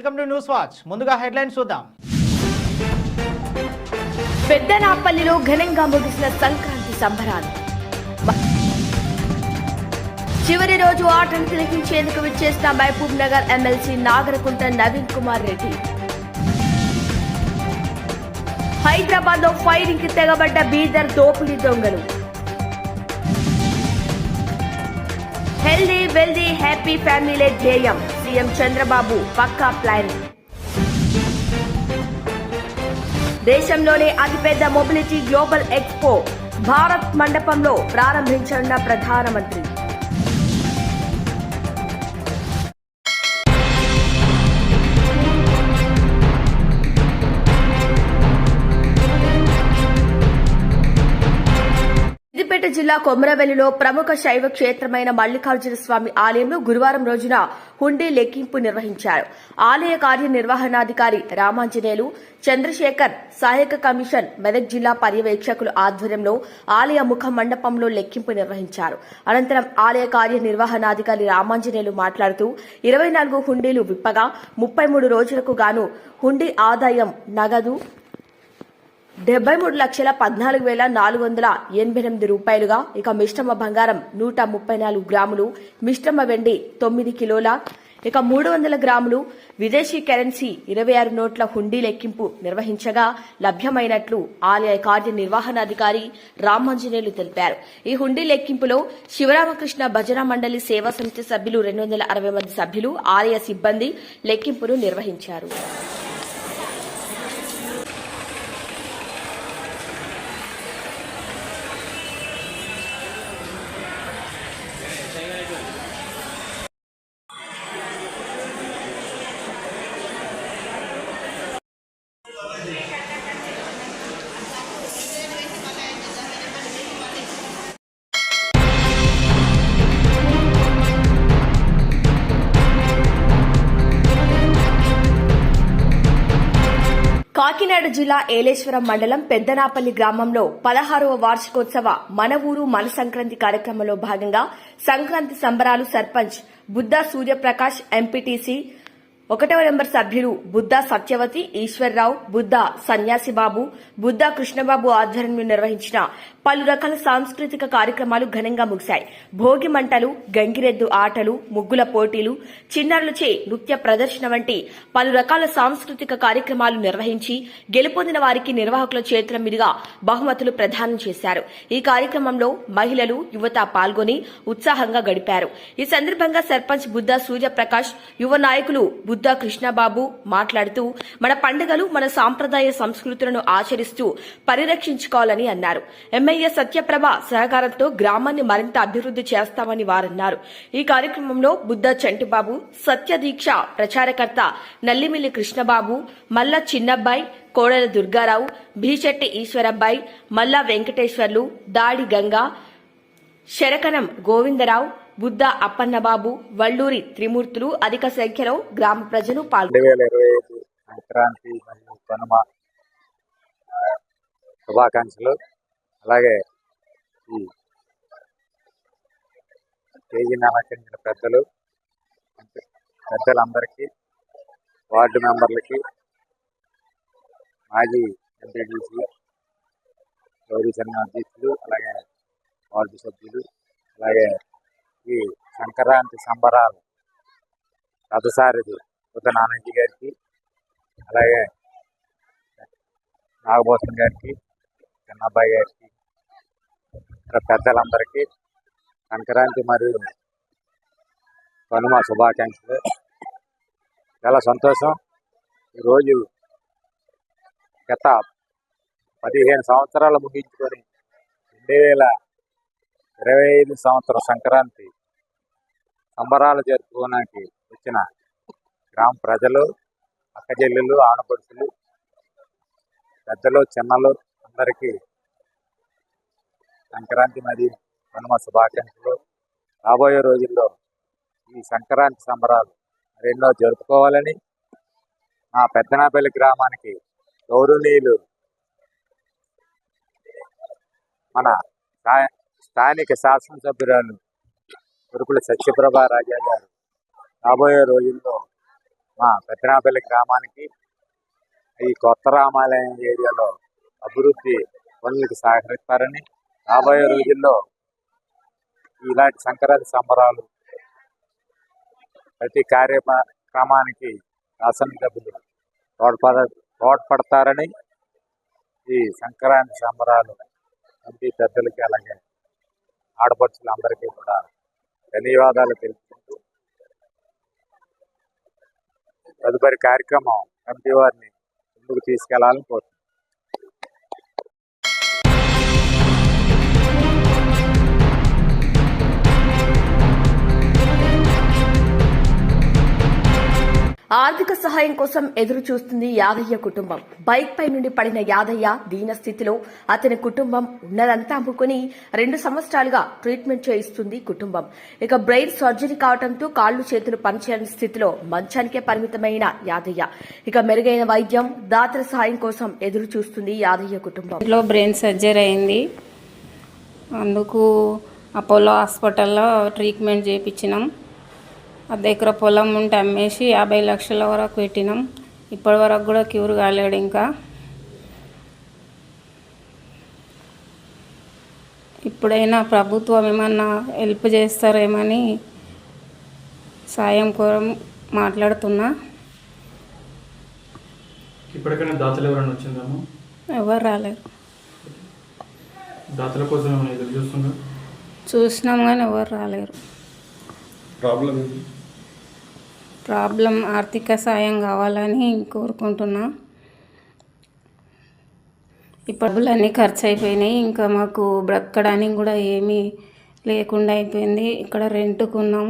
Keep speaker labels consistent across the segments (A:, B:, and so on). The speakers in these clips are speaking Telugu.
A: Welcome to news watch. ముందుగా హెడ్లైన్స్ చూద్దాం.
B: పెద్దనాపల్లిలో ఘనంగా ముగిసిన సంక్రాంతి సంబరాలు. చివరి రోజు ఆటను తిలకించేందుకు విచ్చేసిన మహబూబ్ నగర్ ఎమ్మెల్సీ నాగరకుంట నవీన్ కుమార్ రెడ్డి. హైదరాబాద్లో ఫైరింగ్కి తెగబడ్డ బీదర్ దోపిడీ దొంగలు. హెల్దీ వెల్దీ హ్యాపీ ఫ్యామిలీలే ధ్యేయం. సీఎం చంద్రబాబు పక్కా ప్లాన్. దేశంలోనే అతిపెద్ద మొబిలిటీ గ్లోబల్ ఎక్స్పో భారత్ మండపంలో ప్రారంభించనున్న ప్రధానమంత్రి. సిద్దిపేట జిల్లా కొమరవెల్లిలో ప్రముఖ శైవ క్షేత్రమైన మల్లికార్జున స్వామి ఆలయంలో గురువారం రోజున హుండీ లెక్కింపు నిర్వహించారు. ఆలయ కార్యనిర్వహణాధికారి రామాంజనేయులు చంద్రశేఖర్ సహాయక కమిషన్ మెదక్ జిల్లా పర్యవేక్షకుల ఆధ్వర్యంలో ఆలయ ముఖ మండపంలో లెక్కింపు నిర్వహించారు. అనంతరం ఆలయ కార్యనిర్వహణాధికారి రామాంజనేయులు మాట్లాడుతూ ఇరవై నాలుగు హుండీలు విప్పగా ముప్పై మూడు రోజులకు గాను హుండీ ఆదాయం నగదు డెబ్బై మూడు లక్షల పద్నాలుగు వేల నాలుగు వందల ఎనభై ఎనిమిది రూపాయలుగా ఇక మిశ్రమ బంగారం నూట ముప్పై నాలుగు గ్రాములు మిశ్రమ వెండి తొమ్మిది కిలోల ఇక మూడు వందల గ్రాములు విదేశీ కరెన్సీ ఇరవై ఆరు నోట్ల హుండీ లెక్కింపు నిర్వహించగా లభ్యమైనట్లు ఆలయ కార్యనిర్వహణాధికారి రామాంజనేయులు తెలిపారు. ఈ హుండీ లెక్కింపులో శివరామకృష్ణ భజన మండలి సేవా సమితి సభ్యులు రెండు వందల అరవై మంది సభ్యులు ఆలయ సిబ్బంది లెక్కింపును నిర్వహించారు. కాకినాడ జిల్లా ఏలేశ్వరం మండలం పెద్దనాపల్లి గ్రామంలో పదహారవ వార్షికోత్సవ మన ఊరు మన సంక్రాంతి కార్యక్రమంలో భాగంగా సంక్రాంతి సంబరాలు సర్పంచ్ బుద్దా సూర్యప్రకాష్ ఎంపీటీసీ ఒకటవ నెంబర్ సభ్యులు బుద్దా సత్యవతి ఈశ్వర్రావు బుద్దా సన్యాసిబాబు బుద్దా కృష్ణబాబు ఆధ్వర్యంలో నిర్వహించిన పలు రకాల సాంస్కృతిక కార్యక్రమాలు ఘనంగా ముగిశాయి. భోగి మంటలు గంగిరెద్దు ఆటలు ముగ్గుల పోటీలు చిన్నారులచే నృత్య ప్రదర్శన వంటి పలు రకాల సాంస్కృతిక కార్యక్రమాలు నిర్వహించి గెలుపొందిన వారికి నిర్వాహకుల చేతుల మీదుగా బహుమతులు ప్రదానం చేశారు. ఈ కార్యక్రమంలో మహిళలు యువత పాల్గొని ఉత్సాహంగా గడిపారు. ఈ సందర్భంగా సర్పంచ్ బుద్ధ సూర్యప్రకాష్ యువ నాయకులు బుద్ధ కృష్ణబాబు మాట్లాడుతూ మన పండుగలు మన సాంప్రదాయ సంస్కృతులను ఆచరిస్తూ పరిరక్షించుకోవాలని అన్నారు. ఎమ్మెల్యే సత్యప్రభ సహకారంతో గ్రామాన్ని మరింత అభివృద్ధి చేస్తామని వారన్నారు. ఈ కార్యక్రమంలో బుద్ధ చంటిబాబు సత్యదీక్ష ప్రచారకర్త నల్లిమిల్లి కృష్ణబాబు మల్ల చిన్నబ్బాయి కోడల దుర్గారావు భీశెట్టి ఈశ్వరబ్బాయి మల్ల వెంకటేశ్వర్లు దాడి గంగా శరకనం గోవిందరావు బుద్ధ అప్పన్నబాబు వల్లూరి త్రిమూర్తులు అధిక సంఖ్యలో గ్రామ ప్రజలు పాల్గొన్నారు
C: శుభాకాంక్షలు. అలాగే ఈ తేజీని అలంకరించిన పెద్దలు పెద్దలందరికీ వార్డు మెంబర్లకి మాజీ ఎంపీడీసీ గౌరీ సంఘ అధ్యక్షులు అలాగే వార్డు సభ్యులు అలాగే ఈ సంక్రాంతి సంబరాలు రథసారిది కొత్త నానాజీ గారికి అలాగే నాగభూషణ్ గారికి చిన్నబ్బాయి గారికి పెద్దలందరికీ సంక్రాంతి మరియు కనుమ శుభాకాంక్షలు. చాలా సంతోషం. ఈరోజు గత పదిహేను సంవత్సరాలు ముగించుకొని రెండు వేల ఇరవై ఐదు సంవత్సరం సంక్రాంతి సంబరాలు జరుపుకోవడానికి వచ్చిన గ్రామ ప్రజలు అక్కజెల్లెలు ఆడపడుచులు పెద్దలు చిన్నలు అందరికీ సంక్రాంతి మరి కనుమ శుభాకాంక్షలు. రాబోయే రోజుల్లో ఈ సంక్రాంతి సంబరాలు మరెన్నో జరుపుకోవాలని మా పెద్దనాపల్లి గ్రామానికి గౌరవనీయులు మన స్థానిక శాసనసభ్యురాలు ఉరుకుల సత్యప్రభ రాజా గారు. రాబోయే రోజుల్లో మా పెద్దనాపల్లి గ్రామానికి ఈ కొత్త రామాలయం ఏరియాలో అభివృద్ధి పనులకు సహకరిస్తారని రాబోయే రోజుల్లో ఇలాంటి సంక్రాంతి సంబరాలు ప్రతి కార్యక్రమానికి శాసనసభ్యులు తోడ్పడ తోడ్పడతారని ఈ సంక్రాంతి సంబరాలు ఎంపీ పెద్దలకి అలాగే ఆడపడుచులందరికీ కూడా ధన్యవాదాలు తెలుపుకుంటూ తదుపరి కార్యక్రమం కమిటీ వారిని ముందుకు తీసుకెళ్ళాలని కోరుతున్నాను
B: ఆర్థిక సహాయం కోసం ఎదురు చూస్తుంది యాదయ్య కుటుంబం. బైక్ పై నుండి పడిన యాదయ్య దీన స్థితిలో అతని కుటుంబం ఉన్నదంతా అమ్ముకుని రెండు సంవత్సరాలుగా ట్రీట్మెంట్ చేయిస్తుంది కుటుంబం. ఇక బ్రెయిన్ సర్జరీ కావడంతో కాళ్ళు చేతులు పనిచేయని స్థితిలో మంచానికే పరిమితమైన యాదయ్య. ఇక మెరుగైన వైద్యం దాతల సహాయం కోసం ఎదురు చూస్తుంది యాదయ్య కుటుంబం.
D: ఇంట్లో బ్రెయిన్ సర్జరీ అయింది. అందుకు అపోలో హాస్పిటల్లో ట్రీట్మెంట్ చేయించినాం. అర్ధ ఎకర పొలం ఉంటే అమ్మేసి యాభై లక్షల వరకు పెట్టినాం. ఇప్పటి వరకు కూడా క్యూర్ కాలేడు ఇంకా. ఇప్పుడైనా ప్రభుత్వం ఏమన్నా హెల్ప్ చేస్తారేమని సాయం కోరం మాట్లాడుతున్నా.
E: ఇప్పటికైనా దాతలు ఎవరైనా వచ్చిందాము
D: ఎవరు రాలేరు
E: దాతల కోసం
D: కానీ ఎవరు రాలేరు.
E: ప్రాబ్లం ఏంటి?
D: ప్రాబ్లం ఆర్థిక సాయం కావాలని కోరుకుంటున్నా. ఈ డబ్బులన్నీ ఖర్చు అయిపోయినాయి ఇంకా మాకు బ్రతకడానికి కూడా ఏమీ లేకుండా అయిపోయింది. ఇక్కడ రెంట్కున్నాం.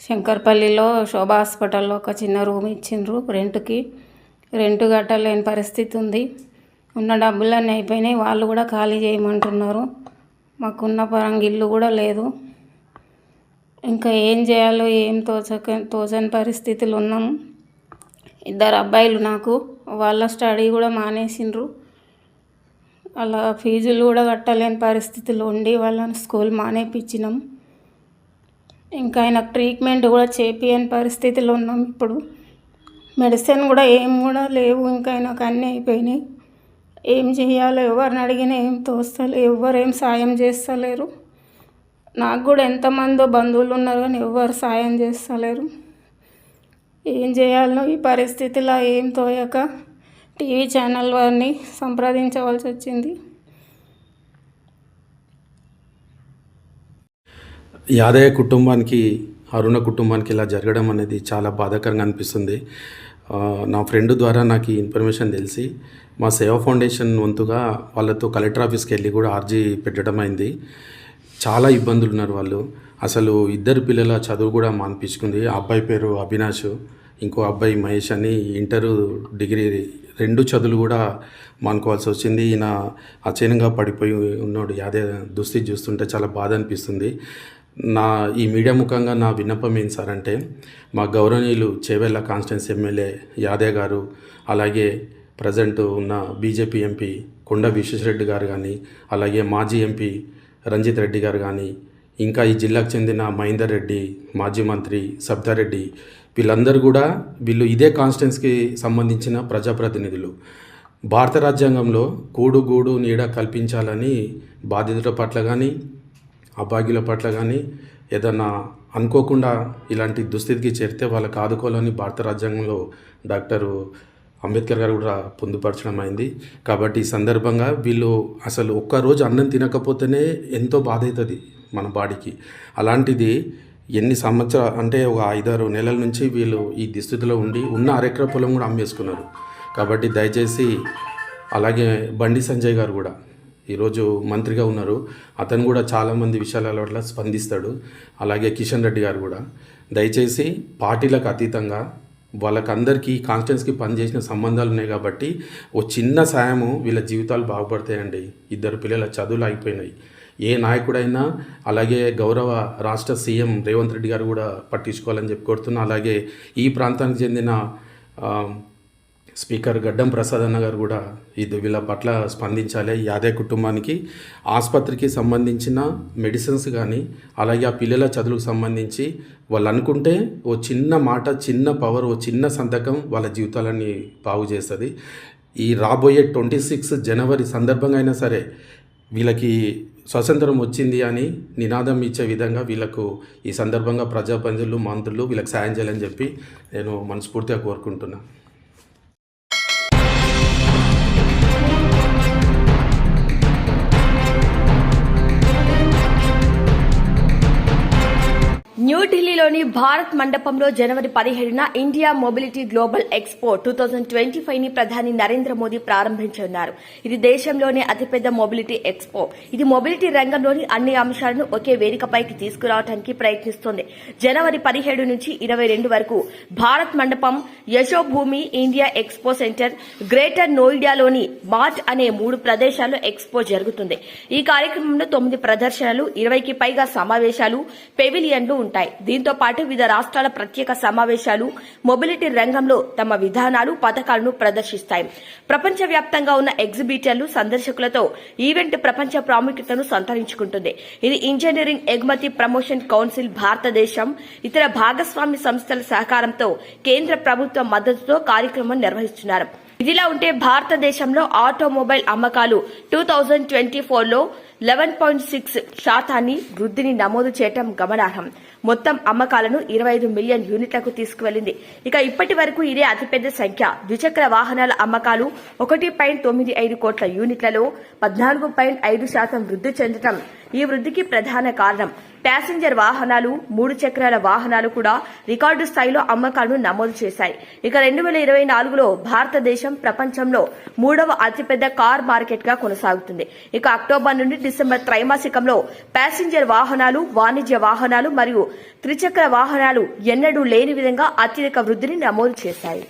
D: శంకర్పల్లిలో శోభా హాస్పిటల్లో ఒక చిన్న రూమ్ ఇచ్చిండ్రు రెంట్కి. రెంట్ కట్టలేని పరిస్థితి ఉంది. ఉన్న డబ్బులన్నీ అయిపోయినాయి. వాళ్ళు కూడా ఖాళీ చేయమంటున్నారు. మాకున్న పరంగా ఇల్లు కూడా లేదు. ఇంకా ఏం చేయాలో ఏం తోచక తోచని పరిస్థితులు ఉన్నాం. ఇద్దరు అబ్బాయిలు నాకు వాళ్ళ స్టడీ కూడా మానేసిండ్రు. అలా ఫీజులు కూడా కట్టలేని పరిస్థితులు ఉండి వాళ్ళని స్కూల్ మానేపించినాం ఇంకా ఆయనకు ట్రీట్మెంట్ కూడా చేపియని పరిస్థితిలో ఉన్నాం ఇప్పుడు. మెడిసిన్ కూడా ఏం కూడా లేవు ఇంకా ఆయనకు అన్నీ అయిపోయినాయి. ఏం చేయాలో ఎవరిని అడిగినా ఏం తోస్తలేరు ఎవరు ఏం సాయం చేస్తలేరు. నాకు కూడా ఎంతమందో బంధువులు ఉన్నారు కానీ ఎవరు సాయం చేస్తలేరు. ఏం చేయాలో ఈ పరిస్థితిలో ఏం తోయక టీవీ ఛానల్ వారిని సంప్రదించవలసి వచ్చింది.
F: యాదయ్య కుటుంబానికి అరుణ కుటుంబానికి ఇలా జరగడం అనేది చాలా బాధాకరంగా అనిపిస్తుంది. నా ఫ్రెండ్ ద్వారా నాకు ఈ ఇన్ఫర్మేషన్ తెలిసి మా సేవా ఫౌండేషన్ వంతుగా వాళ్ళతో కలెక్టర్ ఆఫీస్కి వెళ్ళి కూడా ఆర్జీ పెట్టడం అయింది చాలా ఇబ్బందులు ఉన్నారు వాళ్ళు. అసలు ఇద్దరు పిల్లల చదువు కూడా మానిపించుకుంది. ఆ అబ్బాయి పేరు అవినాష్ ఇంకో అబ్బాయి మహేష్ అని ఇంటరు డిగ్రీ రెండు చదువులు కూడా మానుకోవాల్సి వచ్చింది. ఈయన అచైనంగా పడిపోయి ఉన్నాడు. యాదే దుస్థితి చూస్తుంటే చాలా బాధ అనిపిస్తుంది. నా ఈ మీడియా ముఖంగా నా విన్నపం ఏం సార్ అంటే మా గౌరవనీయులు చేవెళ్ళ కాన్స్టెన్స్ ఎమ్మెల్యే యాదే గారు అలాగే ప్రజెంట్ ఉన్న బీజేపీ ఎంపీ కొండ విశ్వేశ్వరరెడ్డి గారు కానీ అలాగే మాజీ ఎంపీ రంజిత్ రెడ్డి గారు కానీ ఇంకా ఈ జిల్లాకు చెందిన మహేందర్ రెడ్డి మాజీ మంత్రి సబ్దారెడ్డి వీళ్ళందరూ కూడా వీళ్ళు ఇదే కాన్స్టిట్యున్స్కి సంబంధించిన ప్రజాప్రతినిధులు. భారత రాజ్యాంగంలో కూడు గూడు నీడ కల్పించాలని బాధితుల పట్ల కానీ అభాగ్యుల పట్ల కానీ ఏదన్నా అనుకోకుండా ఇలాంటి దుస్థితికి చేరితే వాళ్ళకి ఆదుకోవాలని భారత రాజ్యాంగంలో డాక్టరు అంబేద్కర్ గారు కూడా పొందుపరచడం అయింది. కాబట్టి ఈ సందర్భంగా వీళ్ళు అసలు ఒక్కరోజు అన్నం తినకపోతేనే ఎంతో బాధ అవుతుంది మన బాడీకి. అలాంటిది ఎన్ని సంవత్సరాలు అంటే ఒక ఐదారు నెలల నుంచి వీళ్ళు ఈ దుస్థితిలో ఉండి ఉన్న అరెకర పొలం కూడా అమ్మేసుకున్నారు. కాబట్టి దయచేసి అలాగే బండి సంజయ్ గారు కూడా ఈరోజు మంత్రిగా ఉన్నారు. అతను కూడా చాలామంది విషయాల పట్ల స్పందిస్తాడు. అలాగే కిషన్ రెడ్డి గారు కూడా. దయచేసి పార్టీలకు అతీతంగా వాళ్ళకందరికీ కాన్స్టెన్స్కి పనిచేసిన సంబంధాలు ఉన్నాయి కాబట్టి ఓ చిన్న సాయము వీళ్ళ జీవితాలు బాగుపడతాయండి. ఇద్దరు పిల్లల చదువులు అయిపోయినాయి. ఏ నాయకుడైనా అలాగే గౌరవ రాష్ట్ర సీఎం రేవంత్ రెడ్డి గారు కూడా పట్టించుకోవాలని చెప్పి కోరుతున్నా. అలాగే ఈ ప్రాంతానికి చెందిన స్పీకర్ గడ్డం ప్రసాద్ అన్న గారు కూడా ఇది వీళ్ళ పట్ల స్పందించాలి. యాదే కుటుంబానికి ఆసుపత్రికి సంబంధించిన మెడిసిన్స్ కానీ అలాగే ఆ పిల్లల చదువుకు సంబంధించి వాళ్ళు అనుకుంటే ఓ చిన్న మాట చిన్న పవర్ ఓ చిన్న సంతకం వాళ్ళ జీవితాలని బాగు చేస్తుంది. ఈ రాబోయే ట్వంటీ సిక్స్ జనవరి సందర్భంగా అయినా సరే వీళ్ళకి స్వతంత్రం వచ్చింది అని నినాదం ఇచ్చే విధంగా వీళ్ళకు ఈ సందర్భంగా ప్రజాప్రతినిధులు మంత్రులు వీళ్ళకి సాయం చేయాలని చెప్పి నేను మనస్ఫూర్తిగా కోరుకుంటున్నాను
B: న్యూఢిల్లీలోని భారత్ మండపంలో జనవరి పదిహేడున India mobility global expo two thousand twenty ఫైవ్ని ప్రధాని నరేంద్ర మోదీ ప్రారంభించనున్నారు. ఇది దేశంలోనే అతిపెద్ద మొబిలిటీ ఎక్స్పో. ఇది మొబిలిటీ రంగంలోని అన్ని అంశాలను ఒకే వేదికపైకి తీసుకురావడానికి ప్రయత్నిస్తోంది. జనవరి పదిహేడు నుంచి ఇరవై రెండు వరకు Bharat Mandapam Yashobhoomi India expo centre greater నోయిడాలోని mart అనే మూడు ప్రదేశాల్లో ఎక్స్పో జరుగుతుంది. ఈ కార్యక్రమంలో తొమ్మిది ప్రదర్శనలు ఇరవైకి పైగా సమావేశాలు పెవిలియన్లు ఉంటాయి. దీంతో పాటు వివిధ రాష్ట్రాల ప్రత్యేక సమావేశాలు మొబిలిటీ రంగంలో తమ విధానాలు పథకాలను ప్రదర్శిస్తాయి. ప్రపంచవ్యాప్తంగా ఉన్న ఎగ్జిబిటర్లు సందర్శకులతో ఈవెంట్ ప్రపంచ ప్రాముఖ్యతను సంతరించుకుంటుంది. ఇది ఇంజనీరింగ్ ఎగుమతి ప్రమోషన్ కౌన్సిల్ భారతదేశం ఇతర భాగస్వామ్య సంస్థల సహకారంతో కేంద్ర ప్రభుత్వ మద్దతుతో కార్యక్రమం నిర్వహిస్తున్నారు. ఇదిలా ఉంటే భారతదేశంలో ఆటోమొబైల్ అమ్మకాలు టూ థౌజండ్ ట్వంటీ ఫోర్లో లెవెన్ పాయింట్ సిక్స్ శాతాన్ని వృద్ధిని నమోదు చేయటం గమనార్హం. మొత్తం అమ్మకాలను ఇరవై ఐదు మిలియన్ యూనిట్లకు తీసుకువెళ్ళింది ఇక ఇప్పటి వరకు ఇదే అతిపెద్ద సంఖ్య. ద్విచక్ర వాహనాల అమ్మకాలు ఒకటి పాయింట్ తొమ్మిది ఐదు కోట్ల యూనిట్లలో పద్నాలుగు పాయింట్ ఐదు శాతం వృద్ధి చెందటం ఈ వృద్ధికి ప్రధాన కారణం. ప్యాసింజర్ వాహనాలు మూడు చక్రాల వాహనాలు కూడా రికార్డు స్థాయిలో అమ్మకాలను నమోదు చేశాయి. ఇక రెండు వేల ఇరవై నాలుగులో భారతదేశం ప్రపంచంలో మూడవ అతిపెద్ద కార్ మార్కెట్గా కొనసాగుతుంది. ఇక అక్టోబర్ నుండి డిసెంబర్ త్రైమాసికంలో ప్యాసింజర్ వాహనాలు వాణిజ్య వాహనాలు మరియు త్రిచక్ర వాహనాలు ఎన్నడూ లేని విధంగా అత్యధిక వృద్ధిని నమోదు చేశాయి.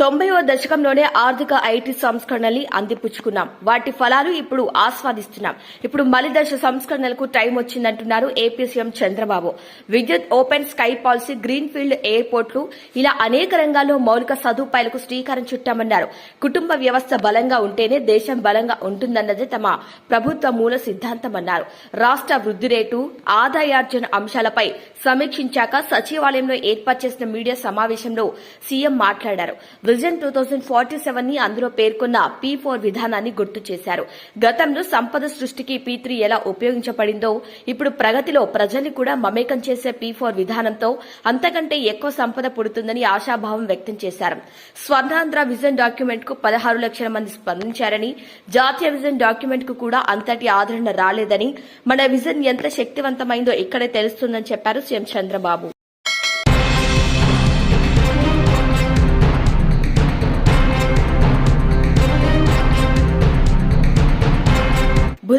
B: తొంభైవ దశకంలోనే ఆర్థిక ఐటీ సంస్కరణల్ని అందిపుచ్చుకున్నాం. వాటి ఫలాలు ఇప్పుడు ఆస్వాదిస్తున్నాం. ఇప్పుడు మలి దశ సంస్కరణలకు టైం వచ్చిందంటున్నారు ఏపీ సీఎం చంద్రబాబు. విద్యుత్ open sky policy green field ఎయిర్పోర్ట్లు ఇలా అనేక రంగాల్లో మౌలిక సదుపాయాలకు శ్రీకారం చుట్టామన్నారు. కుటుంబ వ్యవస్థ బలంగా ఉంటేనే దేశం బలంగా ఉంటుందన్నదే తమ ప్రభుత్వ మూల సిద్ధాంతమన్నారు రాష్ట్ర వృద్ధి రేటు ఆదాయార్జన అంశాలపై సమీక్షించాక సచివాలయంలో ఏర్పాటు చేసిన మీడియా సమావేశంలో సీఎం మాట్లాడారు. విజన్ టూ థౌజండ్ ఫార్టీ సెవెన్ని అందులో పేర్కొన్న పీ ఫోర్ విధానాన్ని గుర్తు చేశారు. గతంలో సంపద సృష్టికి పీ త్రీ ఎలా ఉపయోగించబడిందో ఇప్పుడు ప్రగతిలో ప్రజల్ని కూడా మమేకం చేసే పీ ఫోర్ విధానంతో అంతకంటే ఎక్కువ సంపద పుడుతుందని ఆశాభావం వ్యక్తం చేశారు. స్వర్ణాంధ్ర విజన్ డాక్యుమెంట్కు పదహారు లక్షల మంది స్పందించారని జాతీయ విజన్ డాక్యుమెంట్కు కూడా అంతటి ఆదరణ రాలేదని మన విజన్ ఎంత శక్తివంతమైందో ఇక్కడే తెలుస్తుందని చెప్పారు సీఎం చంద్రబాబు.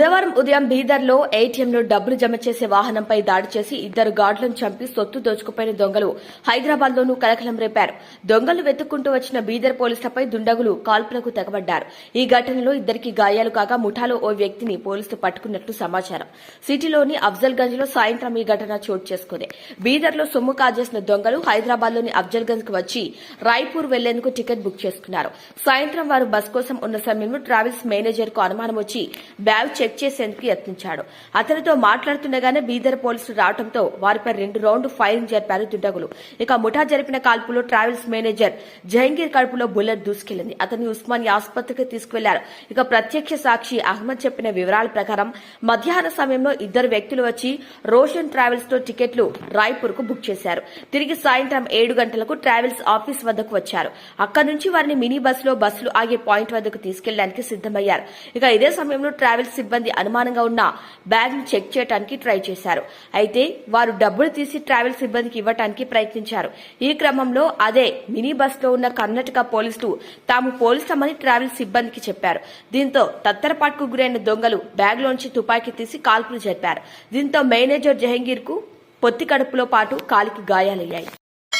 B: బుధవారం ఉదయం బీదర్లో ఏటీఎంలో డబ్బులు జమ చేసే వాహనంపై దాడి చేసి ఇద్దరు గార్డులను చంపి సొత్తు దోచుకుపోయిన దొంగలు హైదరాబాద్లోనూ కలకలం రేపారు. దొంగలు వెతుక్కుంటూ వచ్చిన బీదర్ పోలీసులపై దుండగులు కాల్పులకు తెగబడ్డారు. ఈ ఘటనలో ఇద్దరికి గాయాలు కాగా ముఠాలో ఓ వ్యక్తిని పోలీసులు పట్టుకున్నట్లు సమాచారం. సిటీలోని అఫ్జల్ గంజ్లో సాయంత్రం ఈ ఘటన చోటు చేసుకుంది. బీదర్లో సొమ్ము కాజేసిన దొంగలు హైదరాబాద్లోని అఫ్జల్గంజ్ అఫ్జల్ గంజ్కు వచ్చి రాయ్పూర్ వెళ్ళేందుకు టికెట్ బుక్ చేసుకున్నారు. సాయంత్రం వారు బస్ కోసం ఉన్న సమయంలో ట్రావెల్స్ మేనేజర్కు అనుమానం వచ్చి బ్యాగ్ చెక్ చేసేందుకు యత్నించాడు. అతనితో మాట్లాడుతుండగానే బీదర్ పోలీసులు రావడంతో వారిపై రెండు రౌండ్ ఫైరింగ్ జరిపారు దుండగులు. ఇక ముఠా జరిపిన కాల్పులో ట్రావెల్స్ మేనేజర్ జహంగీర్ కడుపులో బుల్లెట్ దూసుకెళ్ళింది. అతన్ని ఉస్మాని ఆసుపత్రికి తీసుకువెళ్ళారు. ఇక ప్రత్యక్ష సాక్షి అహ్మద్ చెప్పిన వివరాల ప్రకారం మధ్యాహ్న సమయంలో ఇద్దరు వ్యక్తులు వచ్చి రోషన్ ట్రావెల్స్తో టికెట్లు రాయ్పూర్కు బుక్ చేశారు. తిరిగి సాయంత్రం ఏడు గంటలకు ట్రావెల్స్ ఆఫీస్ వద్దకు వచ్చారు. అక్కడి నుంచి వారిని మినీ బస్సులో బస్సులు ఆగే పాయింట్ వద్దకు తీసుకెళ్ళడానికి సిద్దమయ్యారు ఇక ఇదే సమయంలో ట్రావెల్స్ సిబ్బంది అనుమానంగా ఉన్న బ్యాగ్ను చెక్ చేయడానికి ట్రై చేశారు. అయితే వారు డబ్బులు తీసి ట్రావెల్ సిబ్బందికి ఇవ్వడానికి ప్రయత్నించారు. ఈ క్రమంలో అదే మినీ బస్లో ఉన్న కర్ణాటక పోలీసులు తాము పోలీసులమని ట్రావెల్ సిబ్బందికి చెప్పారు. దీంతో తత్తరపాటుకు గురైన దొంగలు బ్యాగ్ లోంచి తుపాకీ తీసి కాల్పులు జరిపారు. దీంతో మేనేజర్ జహంగీర్కు పొత్తి కడుపులో పాటు కాలికి గాయాలయ్యాయి.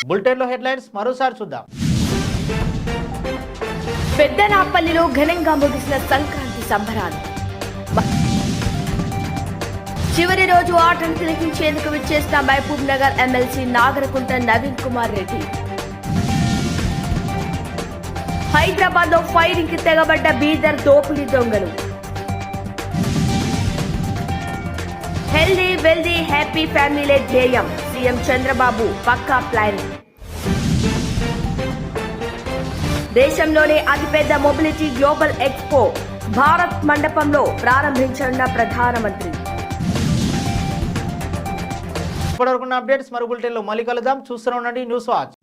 A: బులెటిన్లో హెడ్లైన్స్ మరోసారి చూద్దాం.
B: పెద్దనాపల్లిలో ఘనంగా ముగిసిన సంక్రాంతి సంబరాలు. చివరి రోజు ఆటను తిలకించేందుకు విచ్చేసిన మహబూబ్ నగర్ ఎమ్మెల్సీ నాగరకుంట నవీన్ కుమార్ రెడ్డి. హైదరాబాద్లో ఫైరింగ్కి తెగబడ్డ బీదర్ దోపిడీ దొంగలు. హెల్దీ వెల్దీ హ్యాపీ ఫ్యామిలీలే ధ్యేయం. సీఎం చంద్రబాబు పక్కా ప్లాన్. దేశంలోనే అతిపెద్ద మొబిలిటీ గ్లోబల్ ఎక్స్పో. భారత్ మండపంలో ప్రారంభించనున్న ప్రధానమంత్రి.
A: ఇప్పటివరకు అప్డేట్స్ మరో బులెటిన్లో మళ్ళీ కలుద్దాం. చూస్తూనే ఉండండి. News watch.